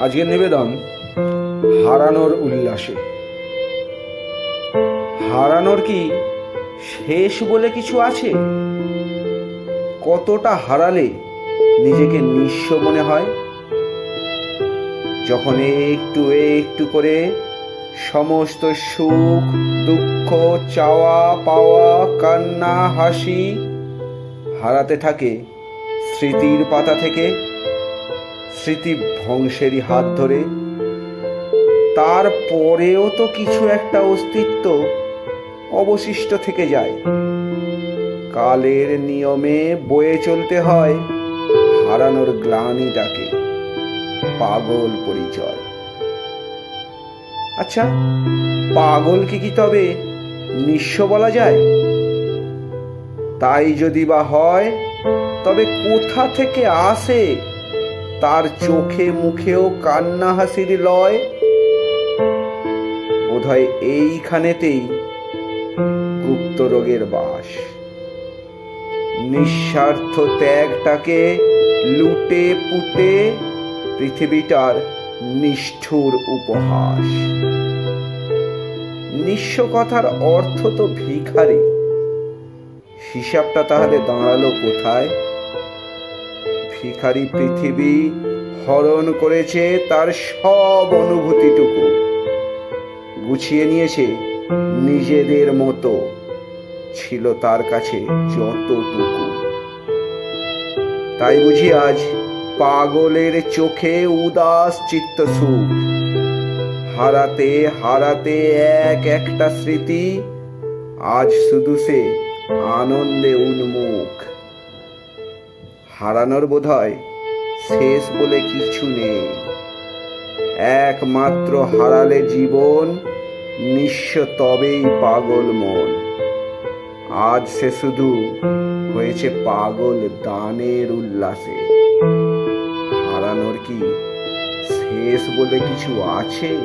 আজকের নিবেদন হারানোর উল্লাসে। হারানোর কি শেষ বলে কিছু আছে? কতটা হারালে নিজেকে নিঃস্ব মনে হয়? যখন একটু একটু করে সমস্ত সুখ, দুঃখ চাওয়া পাওয়া কান্না, হাসি হারাতে থাকে স্মৃতির পাতা থেকে স্মৃতি ধ্বংসেরই হাত ধরে। তারপরেও তো কিছু একটা অস্তিত্ব অবশিষ্ট থেকে যায়। কালের নিয়মে বয়ে চলতে হয়, হারানোর গ্লানিটাকে পাগল পরিচয়। আচ্ছা পাগলকে কি তবে নিঃস্ব বলা যায়? তাই যদি বা হয়, তবে কোথা থেকে আসে? তার চোখে মুখেও কান্না হাসির লয়। বোধহয় এইখানেতেই গুপ্ত রোগের বাস। নিঃস্বার্থ ত্যাগটাকে লুটে পুটে পৃথিবীটার নিষ্ঠুর উপহাস। নিঃস্ব কথার অর্থ তো ভিখারি। হিসাবটা তাহলে দাঁড়াল কোথায়? ভিখারি পৃথিবী হরণ করেছে তার সব অনুভূতিটুকু। গুছিয়ে নিয়েছে নিজেদের মতো। ছিল তার কাছে যতটুকু। তাই বুঝি আজ পাগলের চোখে উদাস চিত্ত সুখ হারাতে হারাতে এক একটা স্মৃতি আজ শুধু সে আনন্দে উন্মুখ। হারানোর বোধহয় শেষ বলে কিছু নেই। একমাত্র হারালে জীবন, নিঃস্ব তবেই পাগল মন। আজ সে শুধু হয়েছে পাগল দানের উল্লাসে। হারানোর কি শেষ বলে কিছু আছে?